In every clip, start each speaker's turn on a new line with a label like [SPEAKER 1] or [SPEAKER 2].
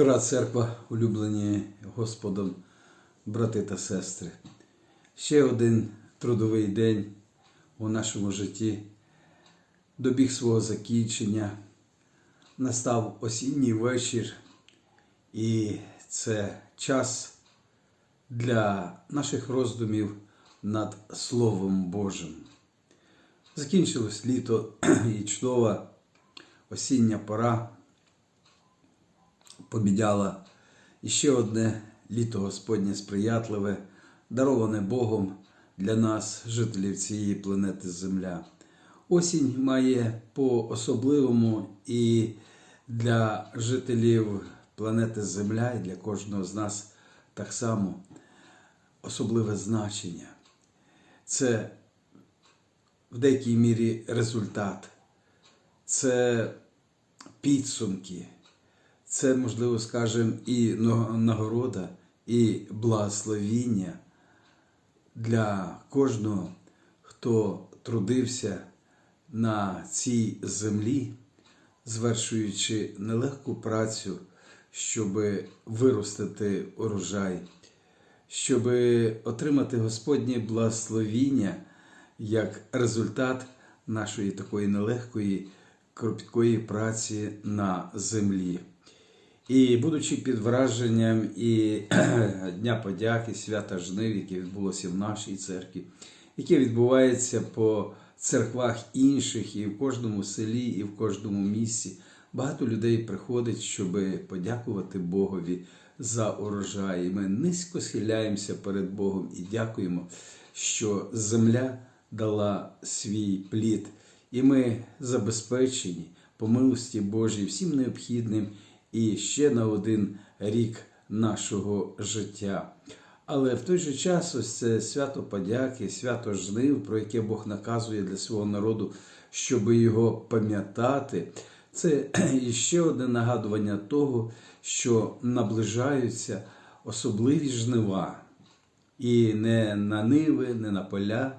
[SPEAKER 1] Дорога церква, улюблені Господом, брати та сестри. Ще один трудовий день у нашому житті добіг свого закінчення. Настав осінній вечір, і це час для наших роздумів над Словом Божим. Закінчилось літо і чудова осіння пора побідяла іще одне літо Господнє сприятливе, дароване Богом для нас, жителів цієї планети Земля. Осінь має по-особливому і для жителів планети Земля, і для кожного з нас так само особливе значення. Це в деякій мірі результат, це підсумки. Це, можливо, скажемо, і нагорода, і благословіння для кожного, хто трудився на цій землі, звершуючи нелегку працю, щоб виростити урожай, щоб отримати Господнє благословіння як результат нашої такої нелегкої, кропіткої праці на землі. І будучи під враженням і Дня подяки, свята жнив, яке відбулося в нашій церкві, яке відбувається по церквах інших, і в кожному селі, і в кожному місці, багато людей приходить, щоб подякувати Богові за урожай. І Ми низько схиляємося перед Богом і дякуємо, що земля дала свій плід, і ми забезпечені по милості Божій всім необхідним і ще на один рік нашого життя. Але в той же час ось це свято подяки, свято жнив, про яке Бог наказує для свого народу, щоб його пам'ятати. Це іще одне нагадування того, що наближаються особливі жнива. І не на ниви, не на поля,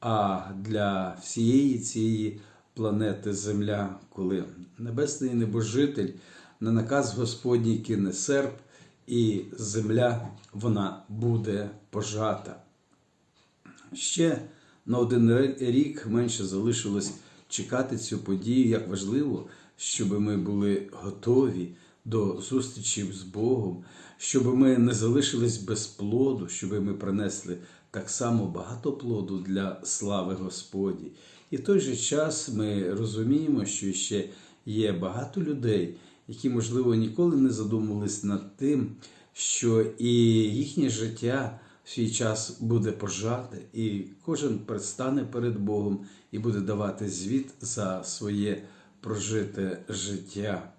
[SPEAKER 1] а для всієї цієї планети Земля, коли Небесний Небожитель на наказ Господній кине серп, і земля вона буде пожата. Ще на один рік менше залишилось чекати цю подію, як важливо, щоб ми були готові до зустрічі з Богом, щоб ми не залишились без плоду, щоб ми принесли так само багато плоду для слави Господі. І в той же час ми розуміємо, що ще є багато людей, які, можливо, ніколи не задумувались над тим, що і їхнє життя в свій час буде пожате, і кожен предстане перед Богом і буде давати звіт за своє прожите життя.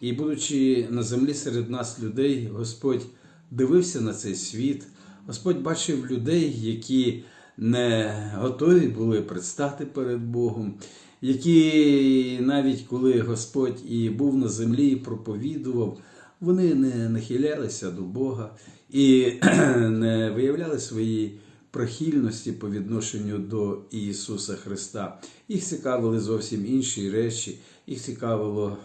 [SPEAKER 1] І, будучи на землі серед нас людей, Господь дивився на цей світ, Господь бачив людей, які не готові були предстати перед Богом, які навіть коли Господь і був на землі і проповідував, вони не нахилялися до Бога і не виявляли свої прихильності по відношенню до Ісуса Христа. Їх цікавили зовсім інші речі, їх цікавило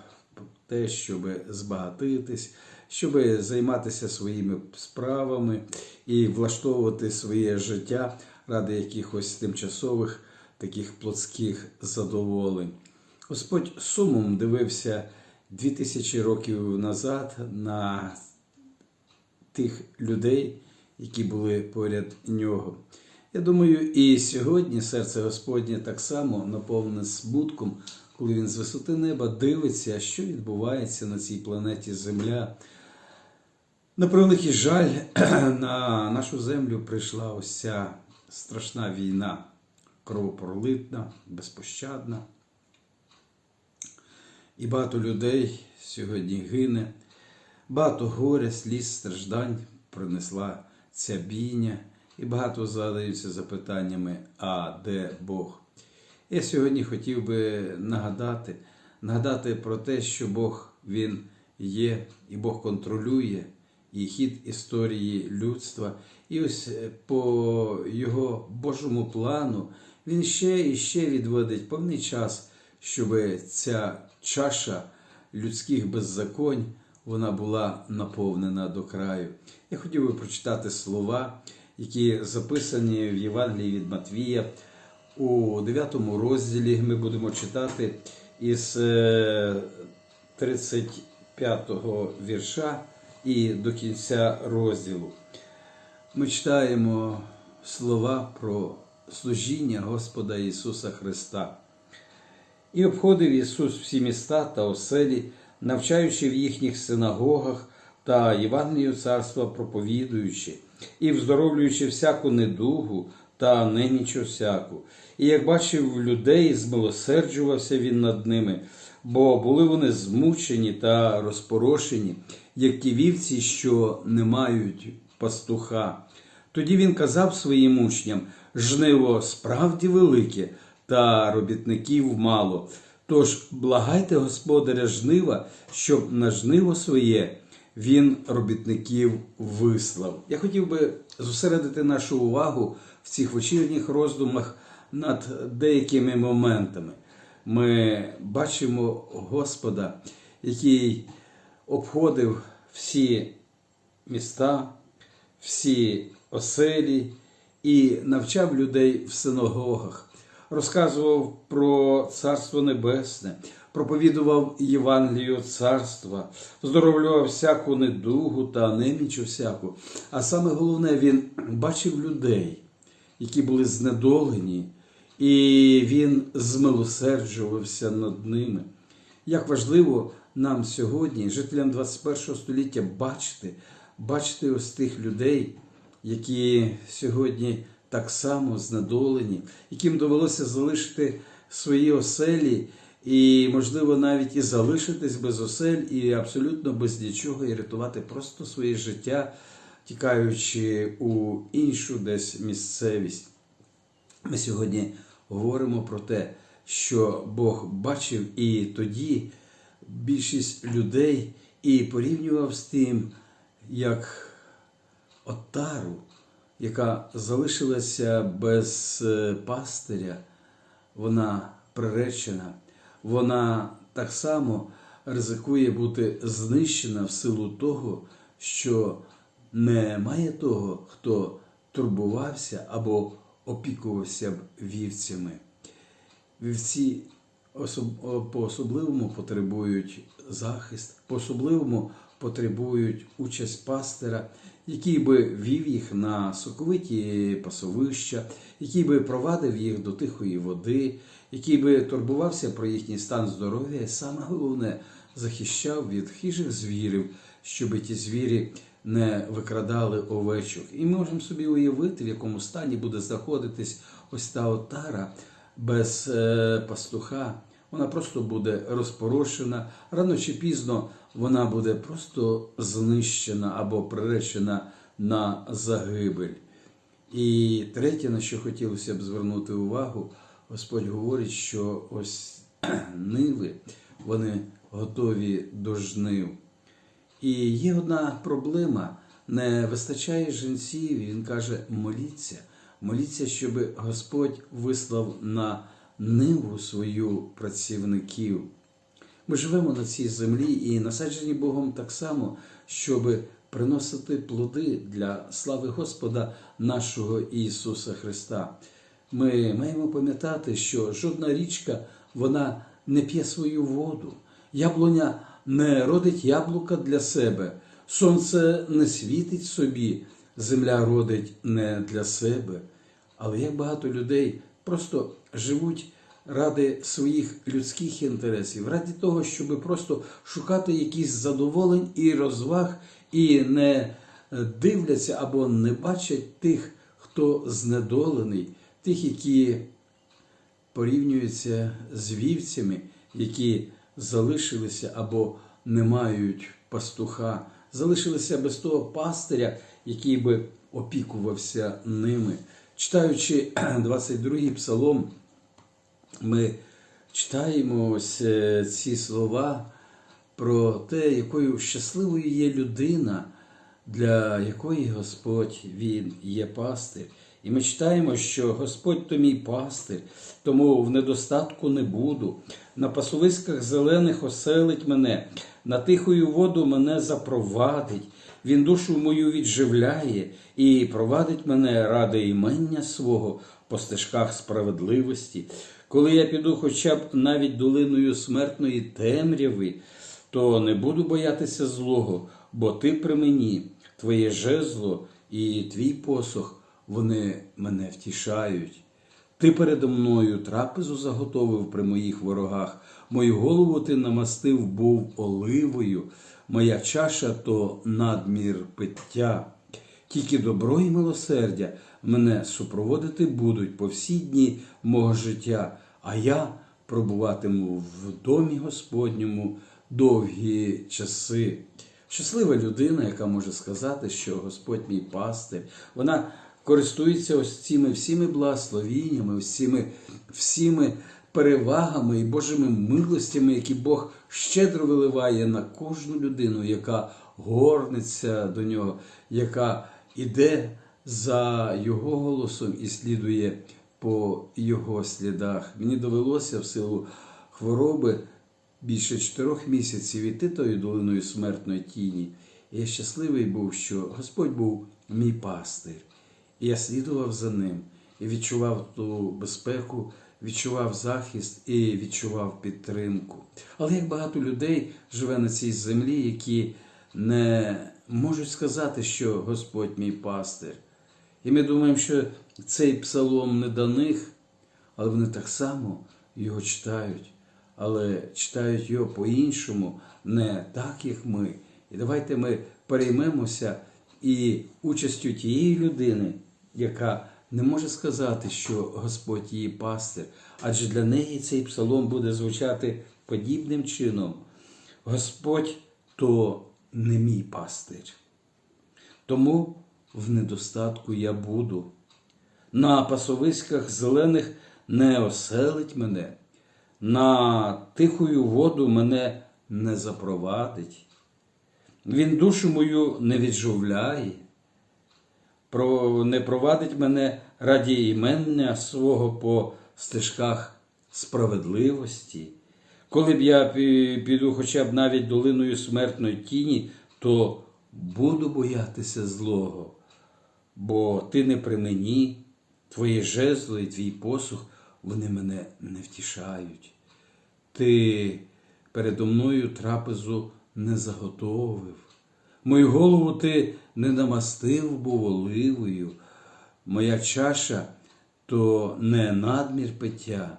[SPEAKER 1] те, щоб збагатитись, щоб займатися своїми справами і влаштовувати своє життя ради якихось тимчасових таких плотських задоволень. Господь сумом дивився дві тисячі років назад на тих людей, які були поряд нього. Я думаю, і сьогодні серце Господнє так само наповнене смутком, коли він з висоти неба дивиться, що відбувається на цій планеті Земля. На превеликий жаль, на нашу землю прийшла ось ця страшна війна кровопролитна, безпощадна. І багато людей сьогодні гине, багато горя, сліз, страждань принесла ця бійня, і багато задаються запитаннями, а де Бог? Я сьогодні хотів би нагадати, нагадати про те, що Бог Він є, і Бог контролює і хід історії людства. І ось по його Божому плану він ще і ще відводить певний час, щоб ця чаша людських беззаконь вона була наповнена до краю. Я хотів би прочитати слова, які записані в Євангелії від Матвія. У 9 розділі ми будемо читати із е, 35 вірша і до кінця розділу. Ми читаємо слова про служіння Господа Ісуса Христа. І обходив Ісус всі міста та оселі, навчаючи в їхніх синагогах та Євангелію царства проповідуючи, і вздоровлюючи всяку недугу та неміч всяку. І як бачив людей, змилосерджувався він над ними, бо були вони змучені та розпорошені, як ті вівці, що не мають пастуха. Тоді він казав своїм учням: жниво справді велике, та робітників мало. Тож благайте господаря жнива, щоб на жниво своє він робітників вислав. Я хотів би зосередити нашу увагу в цих вечірніх роздумах над деякими моментами. Ми бачимо Господа, який обходив всі міста, всі оселі і навчав людей в синагогах, розказував про Царство Небесне, проповідував Євангелію царства, здоровлював всяку недугу та неміч всяку. А саме головне, він бачив людей, які були знедолені, і він змилосерджувався над ними. Як важливо нам сьогодні, жителям 21 століття, бачити, бачити ось тих людей, які сьогодні так само знедолені, яким довелося залишити свої оселі, і, можливо, навіть і залишитись без осель, і абсолютно без нічого, і рятувати просто своє життя, тікаючи у іншу десь місцевість. Ми сьогодні говоримо про те, що Бог бачив і тоді більшість людей і порівнював з тим, як отару, яка залишилася без е, пастиря, вона приречена, вона так само ризикує бути знищена в силу того, що немає того, хто турбувався або опікувався б вівцями. Вівці по-особливому потребують захист, по-особливому потребують участь пастира, який би вів їх на соковиті пасовища, який би провадив їх до тихої води, який би турбувався про їхній стан здоров'я, і саме головне захищав від хижих звірів, щоб ті звірі не викрадали овечок. І ми можемо собі уявити, в якому стані буде знаходитись ось та отара без е, пастуха. Вона просто буде розпорошена, рано чи пізно вона буде просто знищена або приречена на загибель. І третє, на що хотілося б звернути увагу, Господь говорить, що ось ниви, вони готові до жнив. І є одна проблема: не вистачає жінців. Він каже: моліться, моліться, щоб Господь вислав на ниву свою працівників. Ми живемо на цій землі і насаджені Богом так само, щоб приносити плоди для слави Господа нашого Ісуса Христа. Ми маємо пам'ятати, що жодна річка вона не п'є свою воду. Яблуня не родить яблука для себе, сонце не світить собі, земля родить не для себе. Але як багато людей просто живуть ради своїх людських інтересів, ради того, щоб просто шукати якісь задоволень і розваг, і не дивляться або не бачать тих, хто знедолений, тих, які порівнюються з вівцями, які залишилися або не мають пастуха, залишилися без того пастиря, який би опікувався ними. Читаючи 22-й псалом, ми читаємо ось е, ці слова про те, якою щасливою є людина, для якої Господь Він є пастир. І ми читаємо, що Господь то мій пастир, тому в недостатку не буду. На пасовиськах зелених оселить мене, на тихою воду мене запровадить. Він душу мою відживляє і провадить мене ради імення свого по стежках справедливості. Коли я піду хоча б навіть долиною смертної темряви, то не буду боятися злого, бо ти при мені, твоє жезло і твій посох, вони мене втішають. Ти передо мною трапезу заготовив при моїх ворогах, мою голову ти намастив був оливою, моя чаша то надмір пиття. Тільки добро і милосердя мене супроводити будуть по всі дні мого життя, а я пробуватиму в домі Господньому довгі часи. Щаслива людина, яка може сказати, що Господь мій пастир, вона користується ось цими всіми благословіннями, всіми, всіми перевагами і Божими милостями, які Бог щедро виливає на кожну людину, яка горниться до нього, яка іде за його голосом і слідує по його слідах. Мені довелося в силу хвороби більше чотирьох місяців іти тою долиною смертної тіні. І я щасливий був, що Господь був мій пастир. І я слідував за ним і відчував ту безпеку, відчував захист і відчував підтримку. Але як багато людей живе на цій землі, які не можуть сказати, що Господь мій пастир. І ми думаємо, що цей псалом не до них, але вони так само його читають, але читають його по-іншому, не так, як ми. І давайте ми переймемося і участю тієї людини, яка не може сказати, що Господь її пастир, адже для неї цей псалом буде звучати подібним чином. Господь то не мій пастир. Тому в недостатку я буду. На пасовиськах зелених не оселить мене, на тихою воду мене не запровадить. Він душу мою не відживляє, не провадить мене раді імення свого по стежках справедливості. Коли б я піду хоча б навіть долиною смертної тіні, то буду боятися злого, бо ти не при мені, твоє жезло і твій посух, вони мене не втішають. Ти передо мною трапезу не заготовив. Мою голову ти не намастив був оливою. Моя чаша то не надмір пиття,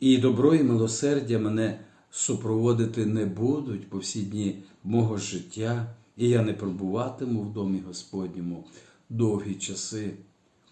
[SPEAKER 1] і добро і милосердя мене супроводити не будуть по всі дні мого життя, і я не пробуватиму в домі Господньому довгі часи.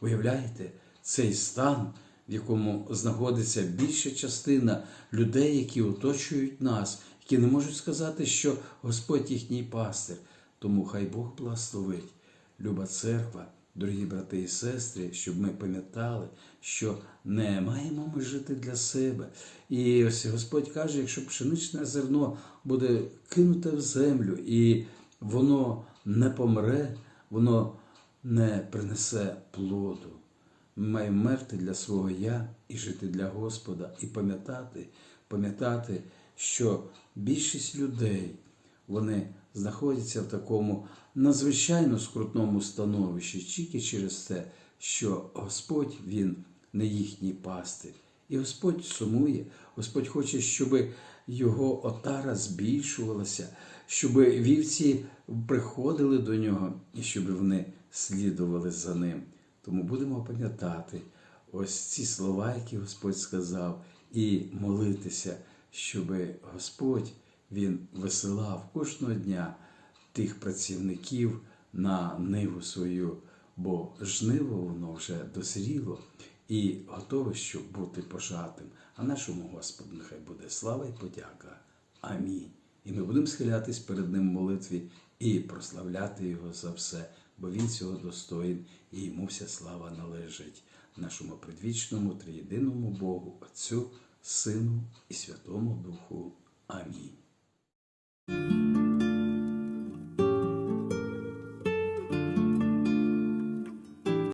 [SPEAKER 1] Уявляєте, цей стан, в якому знаходиться більша частина людей, які оточують нас, які не можуть сказати, що Господь їхній пастир. Тому хай Бог благословить, люба церква, дорогі брати і сестри, щоб ми пам'ятали, що не маємо ми жити для себе. І ось Господь каже, якщо пшеничне зерно буде кинуте в землю, і воно не помре, воно не принесе плоду. Ми маємо мерти для свого я і жити для Господа, і пам'ятати, пам'ятати, що більшість людей вони знаходяться в такому надзвичайно скрутному становищі, тільки через те, що Господь Він не їхній пастир. І Господь сумує, Господь хоче, щоб його отара збільшувалася, щоб вівці приходили до нього і щоб вони слідували за ним. Тому будемо пам'ятати ось ці слова, які Господь сказав, і молитися, щоб Господь Він висилав кожного дня тих працівників на ниву свою, бо жниво воно вже дозріло і готове, щоб бути пожатим. А нашому Господу нехай буде слава і подяка. Амінь. І ми будемо схилятись перед Ним в молитві і прославляти Його за все, бо Він цього достоїн і йому вся слава належить нашому предвічному триєдиному Богу, Отцю, Сину і Святому Духу. Амінь.